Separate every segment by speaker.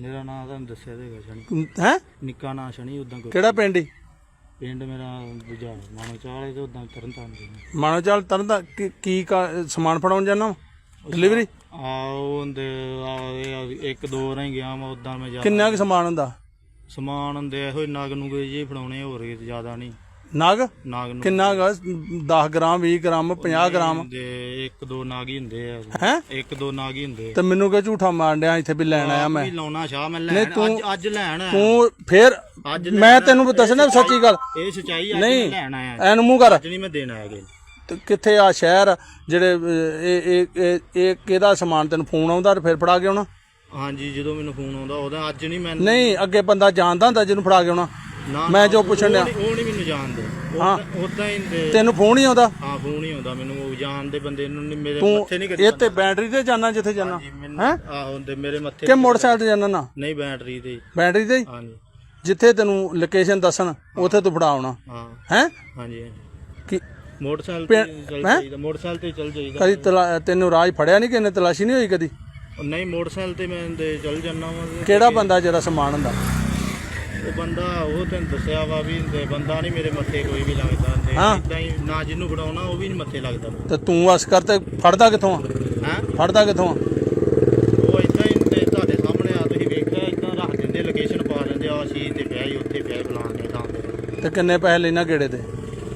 Speaker 1: ਮੇਰਾ ਨਾਮ ਤੁਹਾਨੂੰ ਦੱਸਿਆ ਦੇਗਾ ਸ਼ਨੀ।
Speaker 2: ਹੈ
Speaker 1: ਨਿੱਕਾ ਨਾਂ ਸ਼ਨੀ ਉਦਾਂ ਕੋਈ
Speaker 2: ਕਿਹੜਾ ਪਿੰਡ ਈ?
Speaker 1: ਪਿੰਡ ਮੇਰਾ ਦੂਜਾ ਮਾਨੋ ਚਾਲੇ ਤੇ ਉਦਾਂ ਤਰਨ ਤਾਰਨ ਦੇ
Speaker 2: ਮਾਨੋ ਚਾਲ ਤਰਨ ਦਾ ਕੀ- ਕੀ ਕਾ- ਸਮਾਨ ਫੜਾਉਣ ਜਾਣਾ ਡਿਲੀਵਰੀ
Speaker 1: ਆ ਇਹ ਆ ਇੱਕ ਦੋ ਰਾਂ ਗਿਆ ਮੈਂ ਉਦਾਂ ਮੈਂ ਜਾ
Speaker 2: ਕਿੰਨਾ ਕੁ ਸਮਾਨ ਹੁੰਦਾ?
Speaker 1: ਸਮਾਨ ਹੁੰਦੇ ਇਹੋ ਹੀ ਨਗ ਨੂੰ ਜੀ ਫੜਾਉਣੇ ਹੋਰ ਜ਼ਿਆਦਾ ਨਹੀਂ।
Speaker 2: ਨਗ?
Speaker 1: ਨਾਗ ਨੂੰ।
Speaker 2: ਕਿੰਨਾ ਗਾ? 10 ਗ੍ਰਾਮ 20 ਗ੍ਰਾਮ 50 ਗ੍ਰਾਮ?
Speaker 1: ਹੁੰਦੇ ਇੱਕ ਦੋ ਨਾਗ ਹੀ ਹੁੰਦੇ ਆ।
Speaker 2: ਹੈ?
Speaker 1: ਇੱਕ ਦੋ ਨਾਗ ਹੀ ਹੁੰਦੇ
Speaker 2: ਤੇ ਮੈਨੂੰ ਕਿ ਝੂਠਾ ਮਾਰਨ ਡਿਆ ਇੱਥੇ ਵੀ ਲੈਣ ਆਇਆ ਮੈਂ?
Speaker 1: ਵੀ ਲਾਉਣਾ ਸ਼ਾਹ ਮੈਂ ਲੈਣ ਅੱਜ ਅੱਜ ਲੈਣ ਆਇਆ।
Speaker 2: ਤੂੰ ਫੇਰ
Speaker 1: ਅੱਜ
Speaker 2: ਮੈਂ ਤੈਨੂੰ ਦੱਸਣਾ ਸੱਚੀ ਗੱਲ।
Speaker 1: ਇਹ ਸਚਾਈ ਅੱਜ
Speaker 2: ਨਹੀਂ।
Speaker 1: ਮੈਂ ਲੈਣ ਆਇਆ।
Speaker 2: ਐਨ ਮੂੰਹ ਕਰ।
Speaker 1: ਅੱਜ ਨਹੀਂ ਮੈਂ ਦੇਣ ਆਇਆ ਗੇ
Speaker 2: ਤੇ ਕਿੱਥੇ ਆ ਸ਼ਹਿਰ? ਜਿਹੜੇ ਅਹ, ਇਹ ਇਹ ਇਹ ਇਹ ਕਿਹਦਾ ਸਮਾਨ? ਤੈਨੂੰ ਫੋਨ ਆਉਂਦਾ ਤੇ ਫਿਰ ਫੜਾ ਕੇ ਆਉਣਾ?
Speaker 1: ਹਾਂਜੀ ਜਦੋਂ ਮੈਨੂੰ ਫੋਨ ਆਉਂਦਾ ਉਹਦਾ ਅੱਜ ਨਹੀਂ ਮੈਂ
Speaker 2: ਨਹੀਂ ਅੱਗੇ ਬੰਦਾ ਜਾਣਦਾ ਹੁੰਦਾ ਜਿਹਨੂੰ ਫੜਾ ਕੇ ਆਉਣਾ।
Speaker 1: ਨਾ
Speaker 2: ਮੈਂ ਜੋ ਪੁੱਛਣ ਡਿਆ।
Speaker 1: ਉਹ ਨਹੀਂ- ਉਹ ਨਹੀਂ ਮੈਨੂੰ ਜਾਣਦੇ।
Speaker 2: ਹਾਂ।
Speaker 1: ਉਦਾਂ ਹੀ ਹੁੰਦੇ
Speaker 2: ਤੈਨੂੰ ਫੋਨ ਹੀ ਆਉਂਦਾ?
Speaker 1: ਹਾਂ ਫੋਨ ਹੀ ਆਉਂਦਾ ਮੈਨੂੰ ਉਹ ਜਾਣਦੇ ਬੰਦੇ ਨੂੰ ਨੀ ਮੇਰੇ
Speaker 2: ਤੂੰ
Speaker 1: ਮੱਥੇ ਨਹੀਂ ਕਰੀ
Speaker 2: ਇਹ ਤੇ ਬੈਟਰੀ ਤੇ ਜਾਣਾ ਜਿੱਥੇ ਜਾਣਾ
Speaker 1: ਹਾਂਜੀ, ਮੈਨੂੰ
Speaker 2: ਹੈਂ?
Speaker 1: ਆਹ ਹੁੰਦੇ ਮੇਰੇ ਮੱਥੇ
Speaker 2: ਕਿ ਮੋਟਰਸਾਈਕਲ ਤੇ ਜਾਣਾ ਨਾ?
Speaker 1: ਨਹੀਂ ਬੈਟਰੀ ਤੇ
Speaker 2: ਬੈਟਰੀ ਤੇ ਹੀ?
Speaker 1: ਹਾਂਜੀ।
Speaker 2: ਜਿੱਥੇ ਤੈਨੂੰ ਲੋਕੇਸ਼ਨ ਦੱਸਣ ਉੱਥੇ ਤੂੰ ਫੜਾ ਆਉਣਾ।
Speaker 1: ਹਾਂ।
Speaker 2: ਹੈ?
Speaker 1: ਹਾਂਜੀ ਹਾਂਜੀ।
Speaker 2: ਕਿ
Speaker 1: ਮੋਟਰਸਾਈਕਲ ਤੇ ਚੱਲ
Speaker 2: ਹੈਂ?
Speaker 1: ਜਾਈਦਾ ਮੋਟਰਸਾਈਕਲ ਤੇ ਚੱਲ ਜਾਈਦਾ।
Speaker 2: ਕਦੀ ਤਲਾ- ਤੈਨੂੰ ਰਾਜ ਫੜਿਆ ਨਹੀਂ ਕਿਨੇ ਤਲਾਸ਼ੀ ਨਹੀਂ ਹੋਈ ਕਦੀ?
Speaker 1: ਨਹੀਂ ਮੋਟਰਸਾਈਕਲ ਤੇ ਮੈਂ ਦੇ ਚੱਲ ਵਾ।
Speaker 2: ਕਿਹੜਾ ਬੰਦਾ ਜਿਹੜਾ ਸਮਾਨ ਹੁੰਦਾ?
Speaker 1: ਉਹ ਬੰਦਾ ਉਹ ਤੈਨੂੰ ਦੱਸਿਆ ਵਾ ਵੀ ਤੇ ਬੰਦਾ ਨਹੀਂ ਮੇਰੇ ਮੱਥੇ ਕੋਈ ਵੀ ਲੱਗਦਾ ਤੇ
Speaker 2: ਹਾਂ।
Speaker 1: ਇਦਾਂ ਹੀ ਨਾ ਜਿਹਨੂੰ ਫੜਾਉਣਾ ਉਹ ਵੀ ਨਹੀਂ ਮੱਥੇ ਲੱਗਦਾ।
Speaker 2: ਤੇ ਤੂੰ ਅਸਕਰ ਤੇ ਫੜਦਾ ਕਿੱਥੋਂ ਆ?
Speaker 1: ਹੈ?
Speaker 2: ਫੜਦਾ ਕਿੱਥੋਂ ਆ?
Speaker 1: ਉਹ ਇਦਾਂ ਹੀ ਤੇ ਤੁਹਾਡੇ ਸਾਹਮਣੇ ਆ ਤੁਸੀਂ ਵੇਖਿਆ ਇਦਾਂ ਰੱਖ ਦਿੰਦੇ ਲੋਕੇਸ਼ਨ ਪਾ ਦਿੰਦੇ ਆ ਸ਼ੀਟ ਤੇ ਪਿਆ ਹੀ ਉੱਥੇ ਪਿਆ ਫਲਾਣ ਦੇ ਤੇ
Speaker 2: ਤੇ ਕਿੰਨੇ ਪੈਸੇ ਲੈਣਾ ਗੇੜੇ ਤੇ?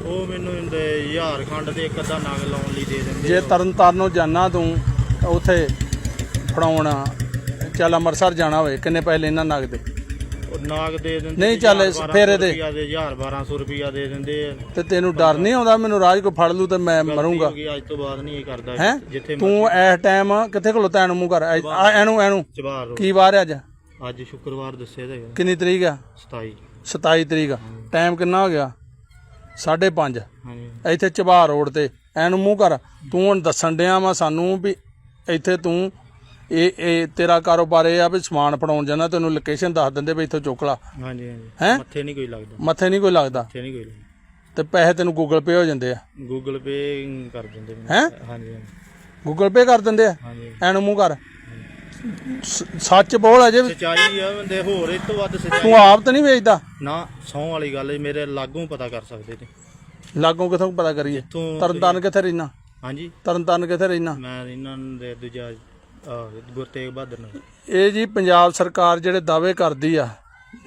Speaker 1: ਉਹ ਮੈਨੂੰ ਹੁੰਦੇ ਹਜ਼ਾਰ ਖੰਡ ਦੇ ਇੱਕ ਅੱਧਾ ਨਗ ਲਾਉਣ ਲਈ ਦੇ ਦਿੰਦੇ
Speaker 2: ਜੇ ਤਰਨ ਤਾਰਨੋਂ ਜਾਣਾ ਤੂੰ ਉੱਥੇ ਫੜਾਉਣਾ। ਚੱਲ ਅੰਮ੍ਰਿਤਸਰ ਜਾਣਾ ਹੋਵੇ ਕਿੰਨੇ ਪੈਸੇ ਲੈਣਾ ਨਗਦ
Speaker 1: ਉਹ ਨਾਗ ਦੇ ਦਿੰਦੇ
Speaker 2: ਨਹੀਂ ਚੱਲ ਫੇਰ ਇਹਦੇ।
Speaker 1: ਰੁਪਈਆ ਦੇ 1000 1200 ਰੁਪਿਆ ਦੇ ਦਿੰਦੇ ਆ।
Speaker 2: ਤੇ ਤੈਨੂੰ ਡਰ ਨਹੀਂ ਆਉਂਦਾ ਮੈਨੂੰ ਰਾਜ ਕੋ ਫੜ ਲੂ ਤੇ ਮੈਂ ਮਰੂੰਗਾ।
Speaker 1: ਅੱਜ ਤੋਂ ਬਾਅਦ ਨਹੀਂ ਇਹ ਕਰਦਾ
Speaker 2: ਹੈ?
Speaker 1: ਜਿੱਥੇ
Speaker 2: ਤੂੰ ਇਸ ਟਾਈਮ ਕਿੱਥੇ ਖਲੋਤਾ ਐਨੂੰ ਮੂੰਹ ਕਰ? ਐ- ਆ ਐਨੂੰ ਐਨੂੰ। ਕੀ ਵਾਰ ਹੈ ਅੱਜ?
Speaker 1: ਅੱਜ ਸ਼ੁੱਕਰਵਾਰ ਦੱਸਿਆ ਤਾਂ ਹੈਗਾ।
Speaker 2: ਕਿੰਨੀ ਤਰੀਕ ਆ?
Speaker 1: 27
Speaker 2: 27 ਤਰੀਕ ਆ। ਟਾਈਮ ਕਿੰਨਾ ਹੋ ਗਿਆ? 5:30
Speaker 1: ਹਾਂਜੀ।
Speaker 2: ਇੱਥੇ ਚਬਾਰ ਰੋਡ ਤੇ। ਐਨੂੰ ਮੂੰਹ ਕਰ। ਤੂੰ ਹੁਣ ਦੱਸਣ ਡਿਆ ਵਾ ਸਾਨੂੰ ਵੀ ਇੱਥੇ ਤੂੰ ਇਹ ਇਹ ਤੇਰਾ ਕਾਰੋਬਾਰ ਇਹ ਆ ਵੀ ਸਮਾਨ ਫੜਾਉਣ ਜਾਣਾ ਤੈਨੂੰ ਲੋਕੇਸ਼ਨ ਦੱਸ ਦਿੰਦੇ ਵੀ ਇੱਥੋਂ ਚੁੱਕ ਲਾ।
Speaker 1: ਹਾਂਜੀ ਹਾਂਜੀ।
Speaker 2: ਹੈਂ?
Speaker 1: ਮੱਥੇ ਨਹੀਂ ਕੋਈ ਲੱਗਦਾ।
Speaker 2: ਮੱਥੇ ਨਹੀਂ ਕੋਈ ਲੱਗਦਾ?
Speaker 1: ਮੱਥੇ ਨਹੀਂ ਕੋਈ ਲੱਗਦਾ।
Speaker 2: ਤੇ ਪੈਸੇ ਤੈਨੂੰ ਗੂਗਲ ਪੇ ਹੋ ਜਾਂਦੇ ਆ?
Speaker 1: ਗੂਗਲ ਪੇ ਕਰ ਦਿੰਦੇ ਮੈਨੂੰ।
Speaker 2: ਹੈਂ?
Speaker 1: ਹਾਂਜੀ ਹਾਂਜੀ।
Speaker 2: ਗੂਗਲ ਪੇ ਕਰ ਦਿੰਦੇ ਆ?
Speaker 1: ਹਾਂਜੀ।
Speaker 2: ਐਨੂੰ ਮੂੰਹ ਕਰ। ਸ- ਸੱਚ ਬੋਲ ਅਜੇ ਵੀ।
Speaker 1: ਸਚਾਈ ਆ ਬੰਦੇ ਹੋਰ ਇਸ ਤੋਂ ਵੱਧ ਸਚਾਈ।
Speaker 2: ਤੂੰ ਆਪ ਤਾਂ ਨਹੀਂ ਵੇਚਦਾ?
Speaker 1: ਨਾ ਸੌ ਵਾਲੀ ਗੱਲ ਹੈ, ਮੇਰੇ ਲਾਗੋਂ ਪਤਾ ਕਰ ਸਕਦੇ ਤੇ
Speaker 2: ਲਾਗੋਂ ਕਿੱਥੋਂ ਪਤਾ ਕਰੀਏ?
Speaker 1: ਤੂੰ
Speaker 2: ਤਰਨਤਾਰਨ ਕਿੱਥੇ ਰਹਿਣਾ?
Speaker 1: ਹਾਂਜੀ।
Speaker 2: ਤਰਨਤਾਰਨ ਕਿੱਥੇ ਰਹਿਣਾ?
Speaker 1: ਮੈਂ ਇਹਨਾਂ ਦੇ ਦੂਜਾ ਆਹ, ਤੇਗ ਬਹਾਦਰ ਨੂੰ
Speaker 2: ਇਹ ਜੀ ਪੰਜਾਬ ਸਰਕਾਰ ਜਿਹੜੇ ਦਾਅਵੇ ਕਰਦੀ ਆ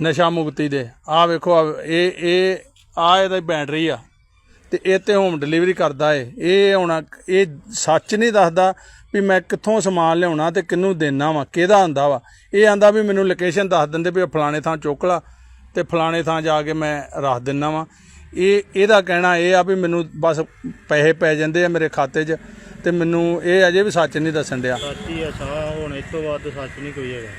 Speaker 2: ਨਸ਼ਾ ਮੁਕਤੀ ਦੇ ਆ ਵੇਖੋ ਆਹ ਇਹ ਇਹ ਆ ਇਹਦਾ ਬੈਟਰੀ ਆ ਤੇ ਇਹ ਤੇ ਹੋਮ ਡਿਲੀਵਰੀ ਕਰਦਾ ਏ। ਇਹ ਹੁਣ ਇਹ ਸੱਚ ਨਹੀਂ ਦੱਸਦਾ ਵੀ ਮੈਂ ਕਿੱਥੋਂ ਸਮਾਨ ਲਿਆਉਣਾ ਤੇ ਕਿਹਨੂੰ ਦੇਣਾ ਵਾ ਕਿਹਦਾ ਹੁੰਦਾ ਵਾ। ਇਹ ਆਂਦਾ ਵੀ ਮੈਨੂੰ ਲੋਕੇਸ਼ਨ ਦੱਸ ਦਿੰਦੇ ਵੀ ਇਹ ਫਲਾਣੇ ਥਾਂ ਚੁੱਕ ਲਾ ਤੇ ਫਲਾਣੇ ਥਾਂ ਜਾ ਕੇ ਮੈਂ ਰੱਖ ਦਿੰਨਾ ਵਾ। ਇਹ ਇਹਦਾ ਕਹਿਣਾ ਇਹ ਆ ਵੀ ਮੈਨੂੰ ਬਸ ਪੈਸੇ ਪੈ ਜਾਂਦੇ ਆ ਮੇਰੇ ਖਾਤੇ 'ਚ। ਤੇ ਮੈਨੂੰ ਇਹ ਅਜੇ ਵੀ ਸੱਚ ਨਹੀਂ ਦੱਸਣ ਡਿਆ।
Speaker 1: ਸੱਚੀ ਆ ਹੁਣ ਇਸ ਤੋਂ ਬਾਅਦ ਸੱਚ ਨਹੀਂ ਕੋਈ ਹੈਗਾ।